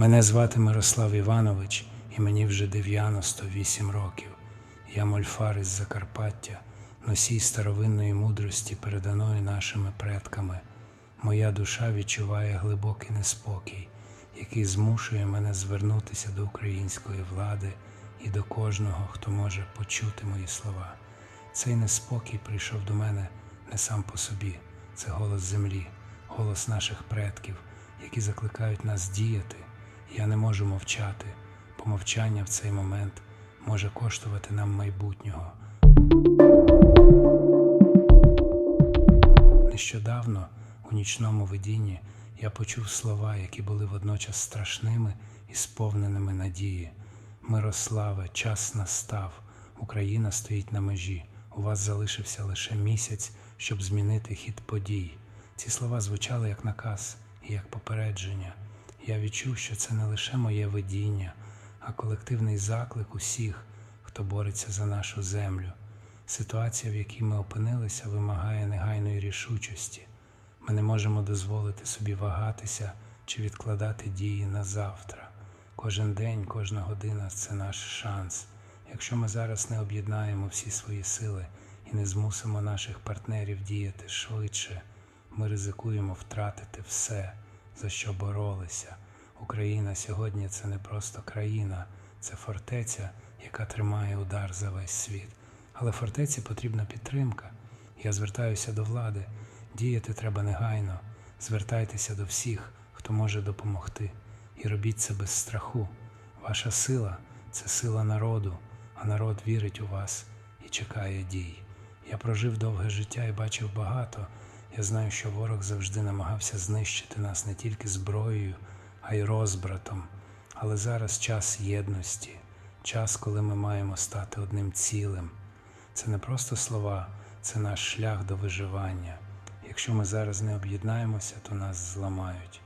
Мене звати Мирослав Іванович, і мені вже 98 років. Я мольфар із Закарпаття, носій старовинної мудрості, переданої нашими предками. Моя душа відчуває глибокий неспокій, який змушує мене звернутися до української влади і до кожного, хто може почути мої слова. Цей неспокій прийшов до мене не сам по собі, це голос землі, голос наших предків, які закликають нас діяти. Я не можу мовчати, бо мовчання в цей момент може коштувати нам майбутнього. Нещодавно у нічному видінні я почув слова, які були водночас страшними і сповненими надії. Мирославе, час настав, Україна стоїть на межі. У вас залишився лише місяць, щоб змінити хід подій. Ці слова звучали як наказ і як попередження. Я відчув, що це не лише моє видіння, а колективний заклик усіх, хто бореться за нашу землю. Ситуація, в якій ми опинилися, вимагає негайної рішучості. Ми не можемо дозволити собі вагатися чи відкладати дії на завтра. Кожен день, кожна година це наш шанс. Якщо ми зараз не об'єднаємо всі свої сили і не змусимо наших партнерів діяти швидше, ми ризикуємо втратити все, за що боролися. Україна сьогодні це не просто країна, це фортеця, яка тримає удар за весь світ. Але фортеці потрібна підтримка. Я звертаюся до влади. Діяти треба негайно. Звертайтеся до всіх, хто може допомогти. І робіть це без страху. Ваша сила це сила народу, а народ вірить у вас і чекає дій. Я прожив довге життя і бачив багато. Я знаю, що ворог завжди намагався знищити нас не тільки зброєю, а й розбратом. Але зараз час єдності, час, коли ми маємо стати одним цілим. Це не просто слова, це наш шлях до виживання. Якщо ми зараз не об'єднаємося, то нас зламають.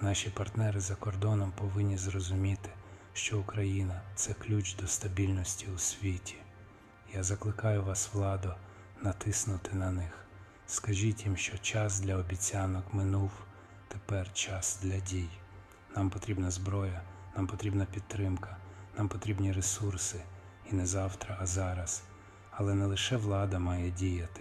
Наші партнери за кордоном повинні зрозуміти, що Україна це ключ до стабільності у світі. Я закликаю вас, владо, натиснути на них. Скажіть їм, що час для обіцянок минув, тепер час для дій. Нам потрібна зброя, нам потрібна підтримка, нам потрібні ресурси. І не завтра, а зараз. Але не лише влада має діяти.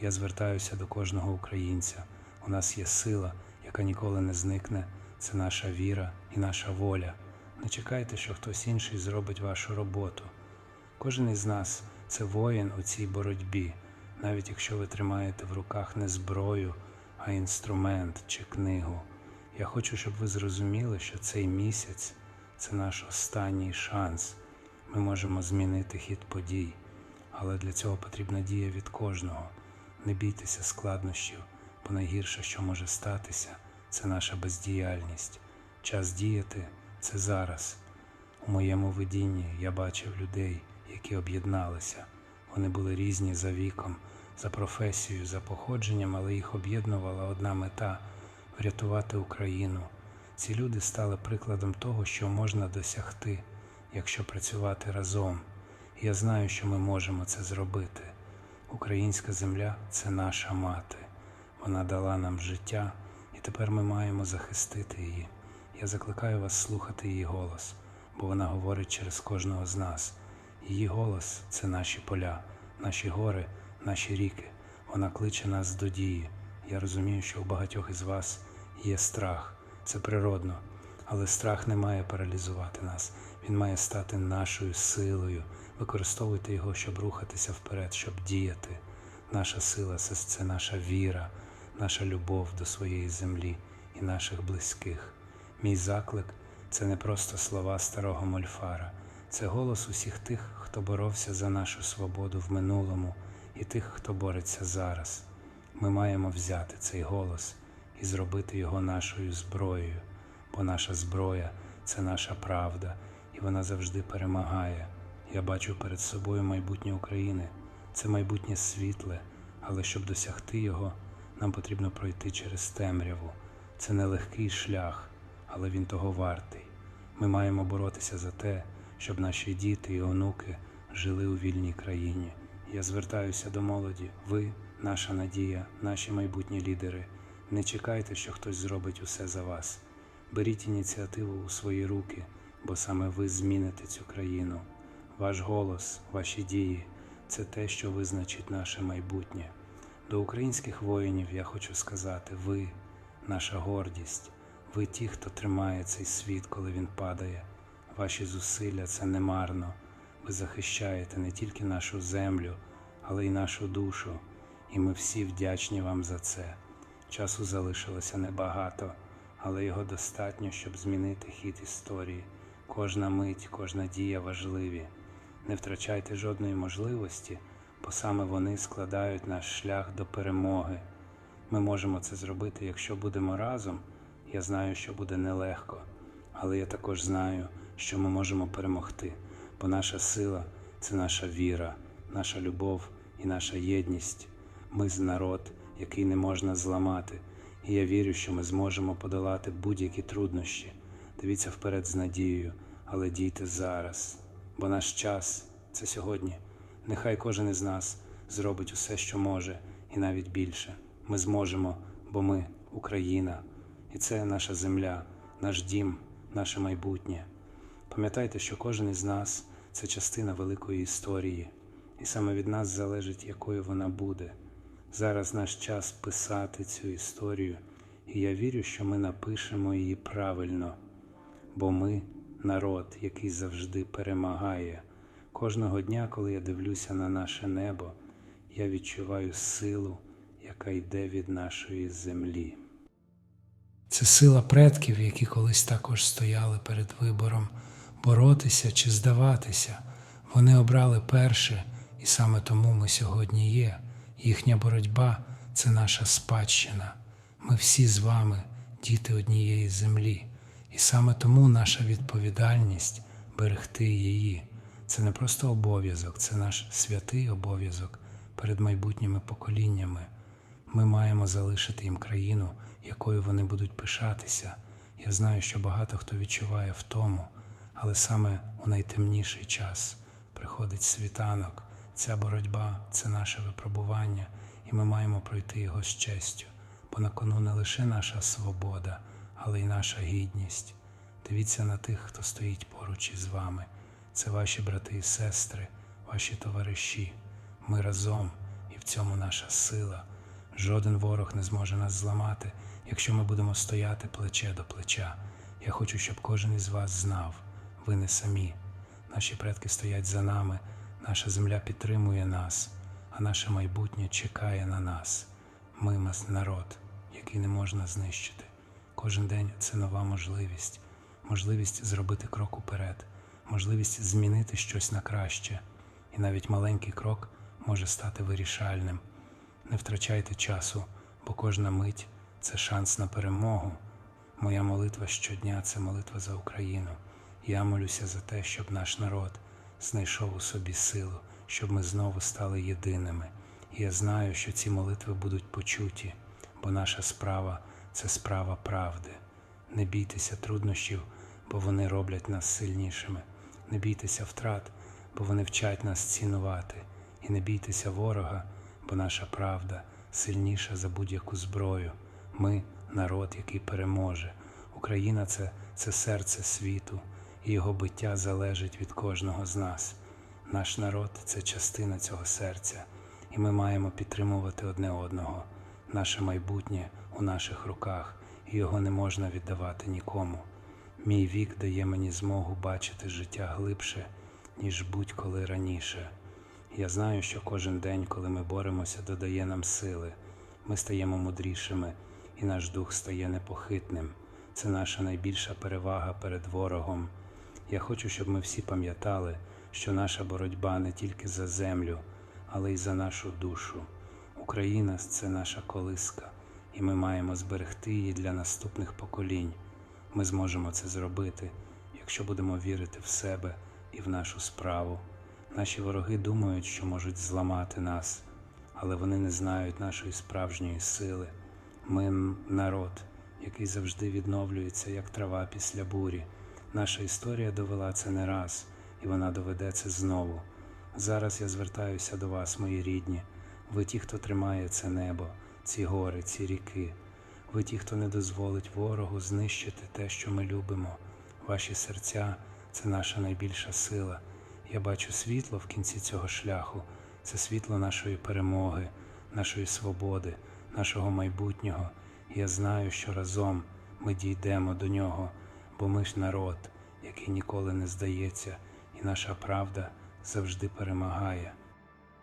Я звертаюся до кожного українця. У нас є сила, яка ніколи не зникне. Це наша віра і наша воля. Не чекайте, що хтось інший зробить вашу роботу. Кожен із нас це воїн у цій боротьбі, навіть якщо ви тримаєте в руках не зброю, а інструмент чи книгу. Я хочу, щоб ви зрозуміли, що цей місяць це наш останній шанс. Ми можемо змінити хід подій, але для цього потрібна дія від кожного. Не бійтеся складнощів, бо найгірше, що може статися, це наша бездіяльність. Час діяти це зараз. У моєму видінні я бачив людей, які об'єдналися. Вони були різні за віком, за професією, за походженням, але їх об'єднувала одна мета врятувати Україну. Ці люди стали прикладом того, що можна досягти, якщо працювати разом. Я знаю, що ми можемо це зробити. Українська земля це наша мати. Вона дала нам життя, і тепер ми маємо захистити її. Я закликаю вас слухати її голос, бо вона говорить через кожного з нас. Її голос це наші поля, наші гори, наші ріки. Вона кличе нас до дії. Я розумію, що у багатьох із вас є страх. Це природно, але страх не має паралізувати нас. Він має стати нашою силою. Використовуйте його, щоб рухатися вперед, щоб діяти. Наша сила це, це наша віра, наша любов до своєї землі і наших близьких. Мій заклик це не просто слова старого мольфара, це голос усіх тих, хто боровся за нашу свободу в минулому, і тих, хто бореться зараз. Ми маємо взяти цей голос і зробити його нашою зброєю, бо наша зброя це наша правда, і вона завжди перемагає. Я бачу перед собою майбутнє України. Це майбутнє світле, але щоб досягти його, нам потрібно пройти через темряву. Це нелегкий шлях, але він того вартий. Ми маємо боротися за те, щоб наші діти і онуки жили у вільній країні. Я звертаюся до молоді. Ви, наша надія, наші майбутні лідери. Не чекайте, що хтось зробить усе за вас. Беріть ініціативу у свої руки, бо саме ви зміните цю країну. Ваш голос, ваші дії це те, що визначить наше майбутнє. До українських воїнів я хочу сказати: ви, наша гордість, ви ті, хто тримає цей світ, коли він падає. Ваші зусилля це немарно. Ви захищаєте не тільки нашу землю, але й нашу душу, і ми всі вдячні вам за це. Часу залишилося небагато, але його достатньо, щоб змінити хід історії. Кожна мить, кожна дія важливі. Не втрачайте жодної можливості, бо саме вони складають наш шлях до перемоги. Ми можемо це зробити, якщо будемо разом. Я знаю, що буде нелегко, але я також знаю, що ми можемо перемогти, бо наша сила це наша віра, наша любов і наша єдність. Ми з народ, який не можна зламати, і я вірю, що ми зможемо подолати будь-які труднощі. Дивіться вперед з надією, але дійте зараз, бо наш час це сьогодні. Нехай кожен із нас зробить усе, що може, і навіть більше. Ми зможемо, бо ми Україна, і це наша земля, наш дім, наше майбутнє. Пам'ятайте, що кожен із нас це частина великої історії, і саме від нас залежить, якою вона буде. Зараз наш час писати цю історію, і я вірю, що ми напишемо її правильно, бо ми народ, який завжди перемагає. Кожного дня, коли я дивлюся на наше небо, я відчуваю силу, яка йде від нашої землі. Це сила предків, які колись також стояли перед вибором боротися чи здаватися. Вони обрали перше, і саме тому ми сьогодні є. Їхня боротьба це наша спадщина. Ми всі з вами діти однієї землі, і саме тому наша відповідальність берегти її. Це не просто обов'язок, це наш святий обов'язок перед майбутніми поколіннями. Ми маємо залишити їм країну, якою вони будуть пишатися. Я знаю, що багато хто відчуває втому, але саме у найтемніший час приходить світанок. Ця боротьба це наше випробування, і ми маємо пройти його з честю, бо на кону не лише наша свобода, але й наша гідність. Дивіться на тих, хто стоїть поруч із вами. Це ваші брати і сестри, ваші товариші. Ми разом, і в цьому наша сила. Жоден ворог не зможе нас зламати, якщо ми будемо стояти плече до плеча. Я хочу, щоб кожен із вас знав, ви не самі. Наші предки стоять за нами, наша земля підтримує нас, а наше майбутнє чекає на нас. Ми нас народ, який не можна знищити. Кожен день це нова можливість, можливість зробити крок уперед, можливість змінити щось на краще, і навіть маленький крок може стати вирішальним. Не втрачайте часу, бо кожна мить це шанс на перемогу. Моя молитва щодня це молитва за Україну. Я молюся за те, щоб наш народ знайшов у собі силу, щоб ми знову стали єдиними. І я знаю, що ці молитви будуть почуті, бо наша справа це справа правди. Не бійтеся труднощів, бо вони роблять нас сильнішими. Не бійтеся втрат, бо вони вчать нас цінувати. І не бійтеся ворога, бо наша правда сильніша за будь-яку зброю. Ми народ, який переможе. Україна це, це серце світу, і його биття залежить від кожного з нас. Наш народ це частина цього серця, і ми маємо підтримувати одне одного. Наше майбутнє у наших руках, і його не можна віддавати нікому. Мій вік дає мені змогу бачити життя глибше, ніж будь-коли раніше. Я знаю, що кожен день, коли ми боремося, додає нам сили. Ми стаємо мудрішими, і наш дух стає непохитним. Це наша найбільша перевага перед ворогом. Я хочу, щоб ми всі пам'ятали, що наша боротьба не тільки за землю, але й за нашу душу. Україна це наша колиска, і ми маємо зберегти її для наступних поколінь. Ми зможемо це зробити, якщо будемо вірити в себе і в нашу справу. Наші вороги думають, що можуть зламати нас, але вони не знають нашої справжньої сили. Ми народ, який завжди відновлюється, як трава після бурі. Наша історія довела це не раз, і вона доведе це знову. Зараз я звертаюся до вас, мої рідні. Ви ті, хто тримає це небо, ці гори, ці ріки. Ви ті, хто не дозволить ворогу знищити те, що ми любимо. Ваші серця це наша найбільша сила. Я бачу світло в кінці цього шляху. Це світло нашої перемоги, нашої свободи, нашого майбутнього. Я знаю, що разом ми дійдемо до нього, бо ми ж народ, який ніколи не здається, і наша правда завжди перемагає.